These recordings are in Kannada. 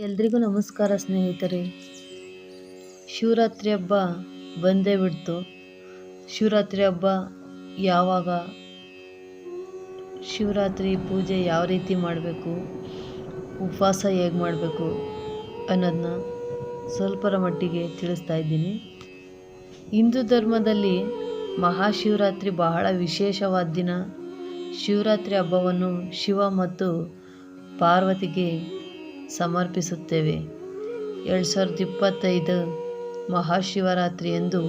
ಎಲ್ರಿಗೂ ನಮಸ್ಕಾರ ಸ್ನೇಹಿತರೆ. ಶಿವರಾತ್ರಿ ಹಬ್ಬ ಬಂದೇ ಬಿಡ್ತು. ಶಿವರಾತ್ರಿ ಹಬ್ಬ ಯಾವಾಗ? ಶಿವರಾತ್ರಿ ಪೂಜೆ ಯಾವ ರೀತಿ ಮಾಡಬೇಕು? ಉಪವಾಸ ಹೇಗೆ ಮಾಡಬೇಕು ಅನ್ನೋದನ್ನ ಸ್ವಲ್ಪರ ಮಟ್ಟಿಗೆ ತಿಳಿಸ್ತಾ ಇದ್ದೀನಿ. ಹಿಂದೂ ಧರ್ಮದಲ್ಲಿ ಮಹಾಶಿವರಾತ್ರಿ ಬಹಳ ವಿಶೇಷವಾದ ದಿನ. ಶಿವರಾತ್ರಿ ಹಬ್ಬವನ್ನು ಶಿವ ಮತ್ತು ಪಾರ್ವತಿಗೆ ಸಮರ್ಪಿಸುತ್ತೇವೆ. ಎರಡು ಸಾವಿರದ ಇಪ್ಪತ್ತೈದು ಮಹಾಶಿವರಾತ್ರಿ ಎಂದು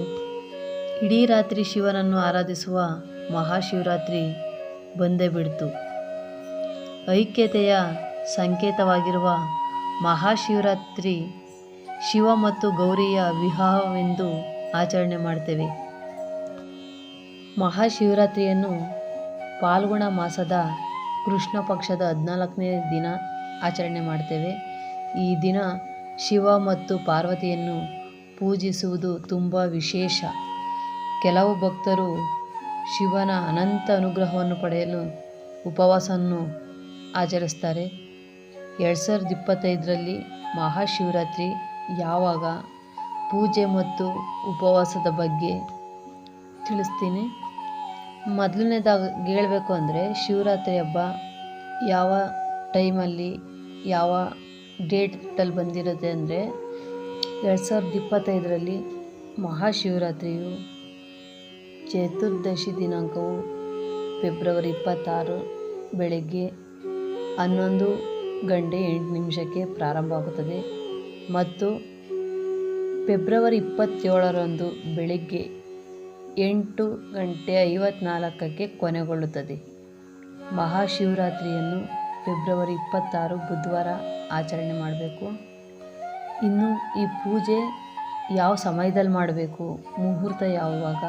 ಇಡೀ ರಾತ್ರಿ ಶಿವನನ್ನು ಆರಾಧಿಸುವ ಮಹಾಶಿವರಾತ್ರಿ ಬಂದೇ ಬಿಡ್ತು ಐಕ್ಯತೆಯ ಸಂಕೇತವಾಗಿರುವ ಮಹಾಶಿವರಾತ್ರಿ ಶಿವ ಮತ್ತು ಗೌರಿಯ ವಿವಾಹವೆಂದು ಆಚರಣೆ ಮಾಡ್ತೇವೆ. ಮಹಾಶಿವರಾತ್ರಿಯನ್ನು ಪಾಲ್ಗುಣ ಮಾಸದ ಕೃಷ್ಣ ಪಕ್ಷದ ಹದಿನಾಲ್ಕನೇ ದಿನ ಆಚರಣೆ ಮಾಡ್ತೇವೆ. ಈ ದಿನ ಶಿವ ಮತ್ತು ಪಾರ್ವತಿಯನ್ನು ಪೂಜಿಸುವುದು ತುಂಬ ವಿಶೇಷ. ಕೆಲವು ಭಕ್ತರು ಶಿವನ ಅನಂತ ಅನುಗ್ರಹವನ್ನು ಪಡೆಯಲು ಉಪವಾಸವನ್ನು ಆಚರಿಸ್ತಾರೆ. ಎರಡು ಸಾವಿರದ ಇಪ್ಪತ್ತೈದರಲ್ಲಿ ಮಹಾಶಿವರಾತ್ರಿ ಯಾವಾಗ? ಪೂಜೆ ಮತ್ತು ಉಪವಾಸದ ಬಗ್ಗೆ ತಿಳಿಸ್ತೀನಿ. ಮೊದಲನೇದಾಗಿ ಹೇಳಬೇಕು ಅಂದರೆ ಶಿವರಾತ್ರಿ ಹಬ್ಬ ಯಾವ ಟೈಮಲ್ಲಿ ಯಾವ ಡೇಟಲ್ಲಿ ಬಂದಿರುತ್ತೆ ಅಂದರೆ ಎರಡು ಸಾವಿರದ ಇಪ್ಪತ್ತೈದರಲ್ಲಿ ಮಹಾಶಿವರಾತ್ರಿಯು ಚತುರ್ದಶಿ ದಿನಾಂಕವು ಫೆಬ್ರವರಿ ಇಪ್ಪತ್ತಾರು ಬೆಳಗ್ಗೆ ಹನ್ನೊಂದು ಗಂಟೆ ಎಂಟು ನಿಮಿಷಕ್ಕೆ ಪ್ರಾರಂಭವಾಗುತ್ತದೆ ಮತ್ತು ಫೆಬ್ರವರಿ ಇಪ್ಪತ್ತೇಳರಂದು ಬೆಳಗ್ಗೆ ಎಂಟು ಗಂಟೆ ಐವತ್ನಾಲ್ಕಕ್ಕೆ ಕೊನೆಗೊಳ್ಳುತ್ತದೆ. ಮಹಾಶಿವರಾತ್ರಿಯನ್ನು ಫೆಬ್ರವರಿ ಇಪ್ಪತ್ತಾರು ಬುಧವಾರ ಆಚರಣೆ ಮಾಡಬೇಕು. ಇನ್ನು ಈ ಪೂಜೆ ಯಾವ ಸಮಯದಲ್ಲಿ ಮಾಡಬೇಕು? ಮುಹೂರ್ತ ಯಾವಾಗ?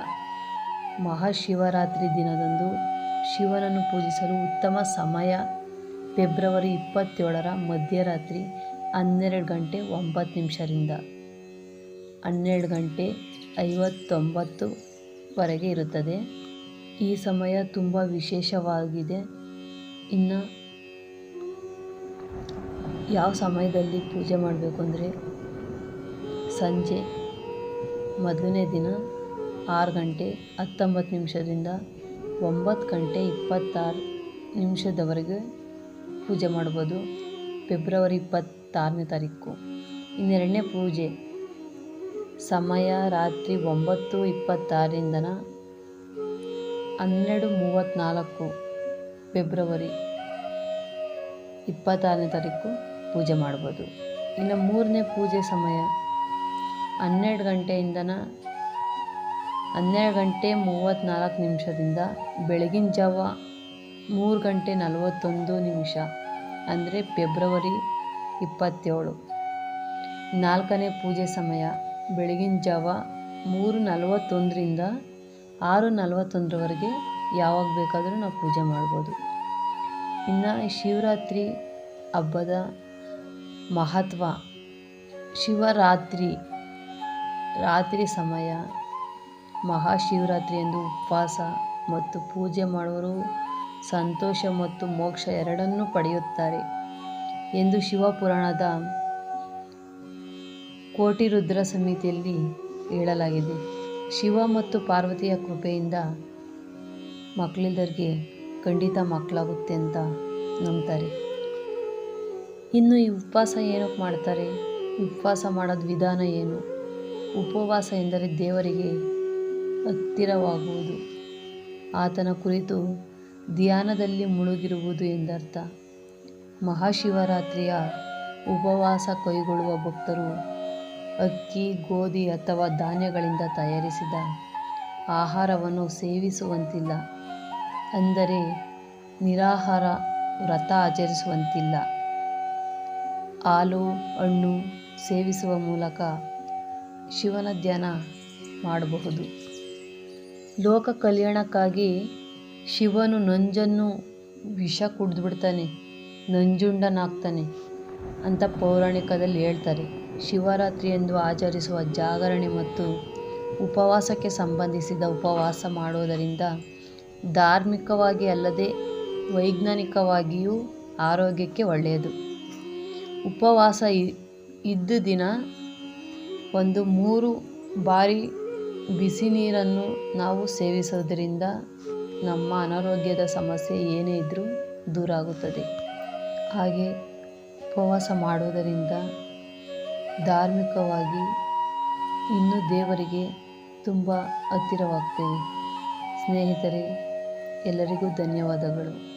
ಮಹಾಶಿವರಾತ್ರಿ ದಿನದಂದು ಶಿವನನ್ನು ಪೂಜಿಸಲು ಉತ್ತಮ ಸಮಯ ಫೆಬ್ರವರಿ ಇಪ್ಪತ್ತೇಳರ ಮಧ್ಯರಾತ್ರಿ ಹನ್ನೆರಡು ಗಂಟೆ ಒಂಬತ್ತು ನಿಮಿಷದಿಂದ ಹನ್ನೆರಡು ಗಂಟೆ ಐವತ್ತೊಂಬತ್ತುವರೆಗೆ ಇರುತ್ತದೆ. ಈ ಸಮಯ ತುಂಬ ವಿಶೇಷವಾಗಿದೆ. ಇನ್ನು ಯಾವ ಸಮಯದಲ್ಲಿ ಪೂಜೆ ಮಾಡಬೇಕು ಅಂದರೆ ಸಂಜೆ ಮೊದಲನೇ ದಿನ ಆರು ಗಂಟೆ ಹತ್ತೊಂಬತ್ತು ನಿಮಿಷದಿಂದ ಒಂಬತ್ತು ಗಂಟೆ ಇಪ್ಪತ್ತಾರು ನಿಮಿಷದವರೆಗೆ ಪೂಜೆ ಮಾಡ್ಬೋದು. ಫೆಬ್ರವರಿ ಇಪ್ಪತ್ತಾರನೇ ತಾರೀಕು. ಇನ್ನೆರಡನೇ ಪೂಜೆ ಸಮಯ ರಾತ್ರಿ ಒಂಬತ್ತು ಇಪ್ಪತ್ತಾರರಿಂದನ ಹನ್ನೆರಡು ಮೂವತ್ತ್ನಾಲ್ಕು ಫೆಬ್ರವರಿ ಇಪ್ಪತ್ತಾರನೇ ತಾರೀಕು. ಪೂಜೆ ಮಾಡ್ಬೋದು. ಇನ್ನು ಮೂರನೇ ಪೂಜೆ ಸಮಯ ಹನ್ನೆರಡು ಗಂಟೆಯಿಂದನ ಹನ್ನೆರಡು ಗಂಟೆ ಮೂವತ್ತ್ನಾಲ್ಕು ನಿಮಿಷದಿಂದ ಬೆಳಗಿನ ಜಾವ ಮೂರು ಗಂಟೆ ನಲವತ್ತೊಂದು ನಿಮಿಷ, ಅಂದರೆ ಫೆಬ್ರವರಿ ಇಪ್ಪತ್ತೇಳು. ನಾಲ್ಕನೇ ಪೂಜೆ ಸಮಯ ಬೆಳಗಿನ ಜಾವ ಮೂರು ನಲವತ್ತೊಂದರಿಂದ ಆರು ನಲವತ್ತೊಂದರವರೆಗೆ ಯಾವಾಗ ಬೇಕಾದರೂ ನಾವು ಪೂಜೆ ಮಾಡ್ಬೋದು. ಇನ್ನು ಶಿವರಾತ್ರಿ ಹಬ್ಬದ ಮಹತ್ವ. ಶಿವರಾತ್ರಿ, ರಾತ್ರಿ ಸಮಯ. ಮಹಾಶಿವರಾತ್ರಿ ಎಂದು ಉಪವಾಸ ಮತ್ತು ಪೂಜೆ ಮಾಡುವರು ಸಂತೋಷ ಮತ್ತು ಮೋಕ್ಷ ಎರಡನ್ನೂ ಪಡೆಯುತ್ತಾರೆ. ಎಂದು ಶಿವಪುರಾಣದ ಕೋಟಿ ರುದ್ರ ಸಮಿತಿಯಲ್ಲಿ ಹೇಳಲಾಗಿದೆ. ಶಿವ ಮತ್ತು ಪಾರ್ವತಿಯ ಕೃಪೆಯಿಂದ ಮಕ್ಕಳಿದ್ದರಿಗೆ ಖಂಡಿತ ಮಕ್ಕಳಾಗುತ್ತೆ ಅಂತ ನಂಬ್ತಾರೆ. ಇನ್ನು ಈ ಉಪವಾಸ ಏನಕ್ಕೆ ಮಾಡ್ತಾರೆ? ಉಪವಾಸ ಮಾಡೋದು ವಿಧಾನ ಏನು? ಉಪವಾಸ ಎಂದರೆ ದೇವರಿಗೆ ಹತ್ತಿರವಾಗುವುದು. ಆತನ ಕುರಿತು ಧ್ಯಾನದಲ್ಲಿ ಮುಳುಗಿರುವುದು ಎಂದರ್ಥ. ಮಹಾಶಿವರಾತ್ರಿಯ ಉಪವಾಸ ಕೈಗೊಳ್ಳುವ ಭಕ್ತರು ಅಕ್ಕಿ, ಗೋಧಿ ಅಥವಾ ಧಾನ್ಯಗಳಿಂದ ತಯಾರಿಸಿದ ಆಹಾರವನ್ನು ಸೇವಿಸುವಂತಿಲ್ಲ. ಅಂದರೆ ನಿರಾಹಾರ ವ್ರತ ಆಚರಿಸುವಂತಿಲ್ಲ. ಹಾಲು, ಹಣ್ಣು ಸೇವಿಸುವ ಮೂಲಕ ಶಿವನ ಧ್ಯಾನ ಮಾಡಬಹುದು. ಲೋಕ ಕಲ್ಯಾಣಕ್ಕಾಗಿ ಶಿವನು ನಂಜನ್ನು ವಿಷ ಕುಡಿದ್ಬಿಡ್ತಾನೆ, ನಂಜುಂಡನಾಗ್ತಾನೆ ಅಂತ ಪೌರಾಣಿಕದಲ್ಲಿ ಹೇಳ್ತಾರೆ. ಶಿವರಾತ್ರಿಯಂದು ಆಚರಿಸುವ ಜಾಗರಣೆ ಮತ್ತು ಉಪವಾಸಕ್ಕೆ ಸಂಬಂಧಿಸಿದ ಉಪವಾಸ ಮಾಡುವುದರಿಂದ ಧಾರ್ಮಿಕವಾಗಿ ಅಲ್ಲದೆ ವೈಜ್ಞಾನಿಕವಾಗಿಯೂ ಆರೋಗ್ಯಕ್ಕೆ ಒಳ್ಳೆಯದು. ಉಪವಾಸ ಇದ್ದ ದಿನ ಒಂದು ಮೂರು ಬಾರಿ ಬಿಸಿ ನೀರನ್ನು ನಾವು ಸೇವಿಸೋದರಿಂದ ನಮ್ಮ ಅನಾರೋಗ್ಯದ ಸಮಸ್ಯೆ ಏನೇ ಇದ್ದರೂ ದೂರ ಆಗುತ್ತದೆ. ಹಾಗೆ ಉಪವಾಸ ಮಾಡುವುದರಿಂದ ಧಾರ್ಮಿಕವಾಗಿ ಇನ್ನೂ ದೇವರಿಗೆ ತುಂಬ ಹತ್ತಿರವಾಗ್ತೇವೆ. ಸ್ನೇಹಿತರೆ, ಎಲ್ಲರಿಗೂ ಧನ್ಯವಾದಗಳು.